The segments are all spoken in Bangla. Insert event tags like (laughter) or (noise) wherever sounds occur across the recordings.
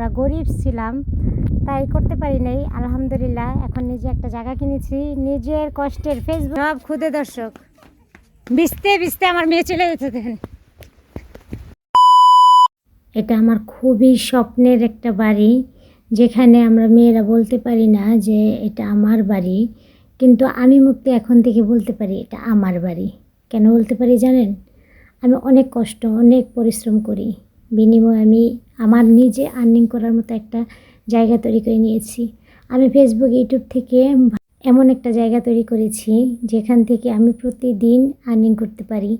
আমরা গরিব ছিলাম, তাই করতে পারি নাই। আলহামদুলিল্লাহ, এখন নিজে একটা জায়গা কিনেছি। নিজের কষ্টের ফেসবুক সব খুদে দর্শক। বিছতে বিছতে আমার মেয়ে চলে যেতে দেখেন। এটা আমার খুবই স্বপ্নের একটা বাড়ি, যেখানে আমরা মেয়েরা বলতে পারি না যে এটা আমার বাড়ি, কিন্তু আমি মুক্তি এখন থেকে বলতে পারি এটা আমার বাড়ি। কেন বলতে পারি জানেন? আমি অনেক কষ্ট, অনেক পরিশ্রম করি। বিনিময়ে আমি আমার নিজে আর্নিং করার মতো একটা জায়গা তৈরি করে নিয়েছি। আমি ফেসবুক ইউটিউব থেকে এমন একটা জায়গা তৈরি করেছি যেখান থেকে আমি প্রতিদিন আর্নিং করতে পারি।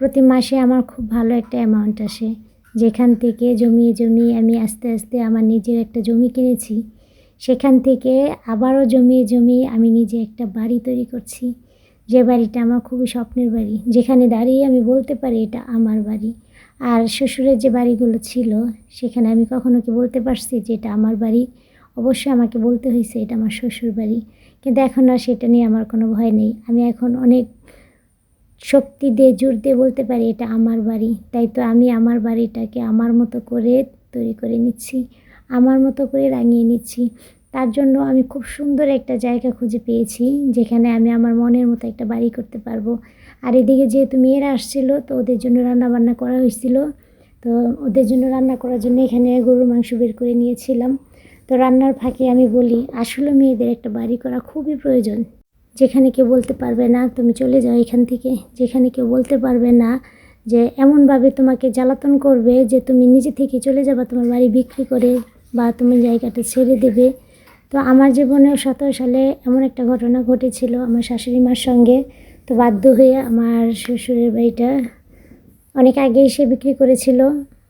প্রতি মাসে আমার খুব ভালো একটা অ্যামাউন্ট আসে। যেখান থেকে জমিয়ে জমিয়ে আমি আস্তে আস্তে আমার নিজের একটা জমি কিনেছি। সেখান থেকে আবারও জমিয়ে জমিয়ে আমি নিজে একটা বাড়ি তৈরি করছি। যে বাড়িটা আমার খুবই স্বপ্নের বাড়ি। যেখানে দাঁড়িয়ে আমি বলতে পারি এটা আমার বাড়ি। আর শ্বশুরের যে বাড়িগুলো ছিল, সেখানে আমি কখনো কি বলতে পারছি যে এটা আমার বাড়ি? অবশ্যই আমাকে বলতে হয়েছে এটা আমার শ্বশুর বাড়ি। কিন্তু এখন আর সেটা নিয়ে আমার কোনো ভয় নেই। আমি এখন অনেক শক্তি দিয়ে, জোর দিয়ে বলতে পারি এটা আমার বাড়ি। তাই তো আমি আমার বাড়িটাকে আমার মতো করে তৈরি করে নিচ্ছি, আমার মতো করে রাঙিয়ে নিচ্ছি। তার জন্য আমি খুব সুন্দর একটা জায়গা খুঁজে পেয়েছি, যেখানে আমি আমার মনের মতো একটা বাড়ি করতে পারব। আর এদিকে যেহেতু মেয়েরা আসছিল, তো ওদের জন্য রান্না বান্না করা হয়েছিল। তো ওদের জন্য রান্না করার জন্য এখানে গরুর মাংস বের করে নিয়েছিলাম। তো রান্নার ফাঁকে আমি বলি, আসলে মেয়েদের একটা বাড়ি করা খুবই প্রয়োজন। যেখানে কেউ বলতে পারবে না, তুমি চলে যাও এখান থেকে। যেখানে কেউ বলতে পারবে না যে, এমনভাবে তোমাকে জ্বালাতন করবে যে, তুমি নিজে থেকে চলে যাবা তোমার বাড়ি বিক্রি করে বা তুমি জায়গাটা ছেড়ে দেবে। তো আমার জীবনেও সতেরো সালে এমন একটা ঘটনা ঘটেছিল আমার শাশুড়ি মার সঙ্গে। তো বাধ্য হয়ে আমার শ্বশুরের বাড়িটা অনেক আগে এসে বিক্রি করেছিল,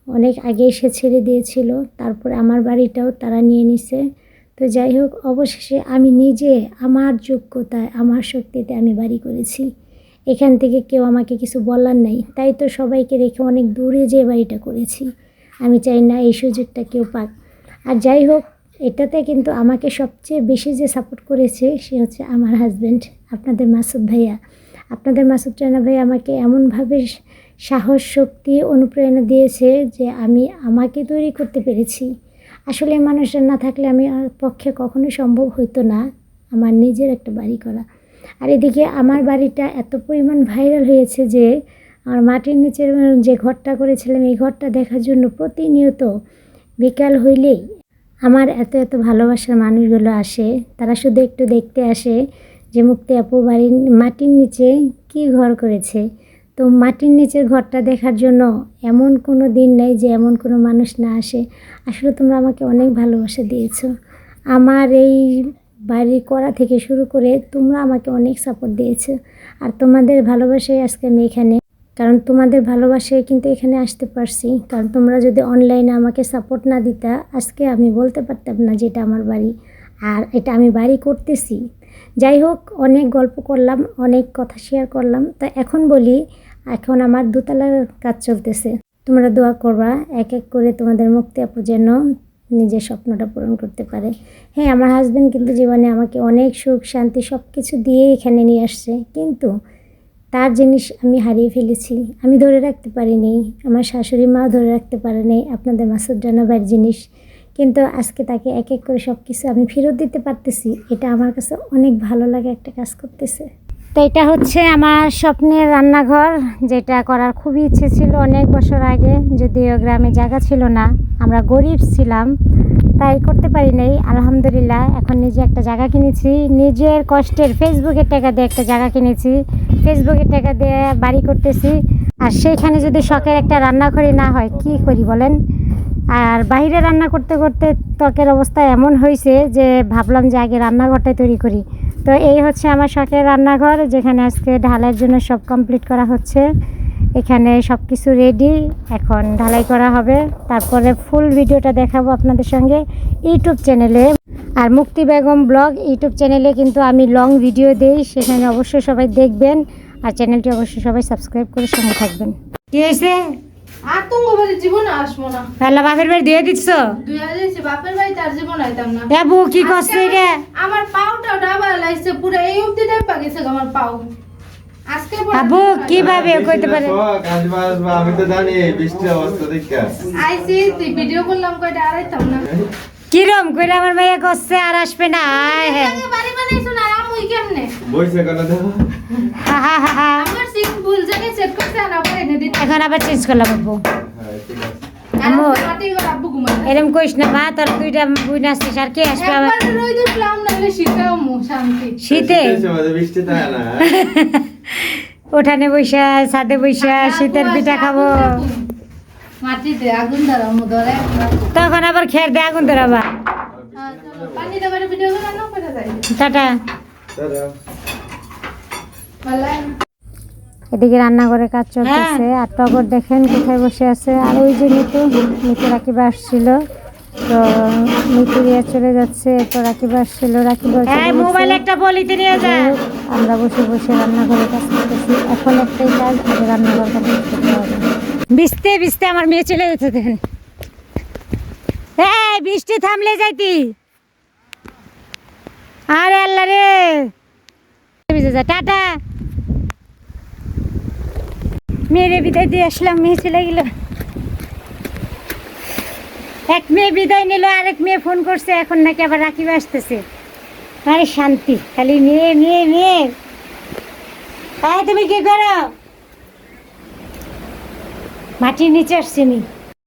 অনেক আগে এসে ছেড়ে দিয়েছিল, তারপরে আমার বাড়িটাও তারা নিয়ে নিছে। তো যাই হোক, অবশেষে আমি নিজে আমার যোগ্যতায়, আমার শক্তিতে আমি বাড়ি করেছি। এখান থেকে কেউ আমাকে কিছু বলার নাই, তাই তো সবাইকে রেখে অনেক দূরে যে বাড়িটা করেছি। আমি চাই না এই সুযোগটা কেউ পাক। আর যাই হোক, এটাতে কিন্তু আমাকে সবচেয়ে বেশি যে সাপোর্ট করেছে, সে হচ্ছে আমার হাজব্যান্ড আপনাদের মাসুদ ভাইয়া। আপনাদের মাসুদ রানা ভাই আমাকে এমনভাবে সাহস, শক্তি, অনুপ্রেরণা দিয়েছে যে আমি আমাকে তৈরি করতে পেরেছি। আসলে এই মানুষটা না থাকলে আমি পক্ষে কখনোই সম্ভব হতো না আমার নিজের একটা বাড়ি করা। আর এদিকে আমার বাড়িটা এত পরিমাণ ভাইরাল হয়েছে যে আমার মাটির নিচের যে ঘরটা করেছিলাম, এই ঘরটা দেখার জন্য প্রতিনিয়ত বিকাল হইলেই আমার এত এত ভালোবাসার মানুষগুলো আসে। তারা শুধু একটু দেখতে আসে। যে মুক্তি আপু বাড়ির মাটির নিচে কী ঘর করেছে? তো মাটির নিচের ঘরটা দেখার জন্য এমন কোনো দিন নেই যে এমন কোনো মানুষ না আসে। আসলে তোমরা আমাকে অনেক ভালোবাসা দিয়েছ। আমার এই বাড়ি করা থেকে শুরু করে তোমরা আমাকে অনেক সাপোর্ট দিয়েছ। আর তোমাদের ভালোবাসায় আজকে আমি এখানে, কারণ তোমাদের ভালোবাসায় কিন্তু এখানে আসতে পারছি। কারণ তোমরা যদি অনলাইনে আমাকে সাপোর্ট না দিতা, আজকে আমি বলতে পারতাম না যে এটা আমার বাড়ি। আর এটা আমি বাড়ি করতেছি। যাই হোক, অনেক গল্প করলাম, অনেক কথা শেয়ার করলাম। তা এখন বলি, এখন আমার দোতলার কাজ চলতেছে। তোমরা দোয়া করবা, এক এক করে তোমাদের মুক্তি আপু যেন নিজের স্বপ্নটা পূরণ করতে পারে। হ্যাঁ আমার হাজব্যান্ড কিন্তু জীবনে আমাকে অনেক সুখ, শান্তি সব কিছু দিয়ে এখানে নিয়ে আসছে। কিন্তু তার জিনিস আমি হারিয়ে ফেলেছি। আমি ধরে রাখতে পারিনি, আমার শাশুড়ি মাও ধরে রাখতে পারেনি আপনাদের মাসুদ জানাবার জিনিস। কিন্তু আজকে তাকে এক এক করে সব কিছু আমি ফেরত দিতে পারতেছি। এটা আমার কাছে অনেক ভালো লাগে একটা কাজ করতেছে। তো এটা হচ্ছে আমার স্বপ্নের রান্নাঘর, যেটা করার খুবই ইচ্ছে ছিল অনেক বছর আগে, যদিও গ্রামে জায়গা ছিল না। আমরা গরিব ছিলাম, তাই করতে পারি নাই। আলহামদুলিল্লাহ, এখন নিজে একটা জায়গা কিনেছি। নিজের কষ্টের ফেসবুকের টাকা দিয়ে একটা জায়গা কিনেছি। ফেসবুকের টাকা দিয়ে বাড়ি করতেছি। আর সেইখানে যদি শখের একটা রান্নাঘরই না হয়, কি করি বলেন? আর বাইরে রান্না করতে করতে ত্বকের অবস্থা এমন হয়েছে যে ভাবলাম যে আগে রান্নাঘরটাই তৈরি করি। তো এই হচ্ছে আমার শখের রান্নাঘর, যেখানে আজকে ঢালাইয়ের জন্য সব কমপ্লিট করা হচ্ছে। এখানে সব কিছু রেডি এখন ঢালাই করা হবে। তারপরে ফুল ভিডিওটা দেখাবো আপনাদের সঙ্গে ইউটিউব চ্যানেলে আর মুক্তি বেগম ব্লগ ইউটিউব চ্যানেলে কিন্তু আমি লং ভিডিও দেই, সেখানে অবশ্যই সবাই দেখবেন। আর চ্যানেলটি অবশ্যই সবাই সাবস্ক্রাইব করে সঙ্গে থাকবেন। কি হয়েছে? আর তো বাড়ির জীবনে আসব না। পাল্লা বাপের বাড়ি দিয়ে দিচ্ছ? দুই হাজার এসে বাপের বাড়ি তার জীবন আইতাম না। এ বউ কি করছে রে আমার পাউটা ডাবা লাগছে পুরো এই অব্দি টাইপা গেছে আমার পাউ। আবু কীভাবে কইতে পারে? শোক, আসবা আসবা, আমি তো জানি বৃষ্টির অবস্থা দেখা আইসি তুই ভিডিও করলাম কয়টা আড়াইতাম না। কিরম করে আমার মেয়ে করছে আর আসবে না? আয় হ্যাঁ বাড়ি বানাইছো না আমুই কেমনে? বইছে কেন দেখো এখন আবার চেঞ্জ করলাম আব্বু। হ্যাঁ আম্মু। এরম কইস না মা তোর দুইটা বুই নাচছিস আর কে আসবে আবার? শীতে (laughs) শীতের সময় তো বৃষ্টি থাকে না। উঠানে বৈশা ছাদে বৈশা শীতের পিঠা খাব। তখন আবার খের দিয়ে আগুন ধরাবা যাই। টাটা। এদিকে রান্নাঘরে কাজ চলতেছে আর টগর দেখেন কোথায় বসে আছে। আর ওই যে মিতু মিতু রাকিব আসছিল। তো মিতু দিয়ে চলে যাচ্ছে এরপর রাকিব আসছিল। রাকিব মোবাইল একটা বলিতে নিয়ে যা। আমরা বসে বসে রান্নাঘরে কাজ করতেছি। এখন একটাই কাজ আগে রান্নাঘরটা করতে হবে। ভিজতে ভিজতে আমার মেয়ে চলে যেতে দেখেন। এই বৃষ্টি থামলে যাইতি। আরে আল্লাহ রে। ভিজে টাটা। মেয়েরে বিদায় দিয়ে আসলাম, মেয়ে চলে গেল। এক মেয়ে বিদায় নিল, আরেক মেয়ে ফোন করছে, এখন নাকি আবার রাখিব আসতেছে। আরে শান্তি, খালি মেয়ে মেয়ে মেয়ে। হ্যাঁ তুমি কি করো? মাটির নিচে আসছে নি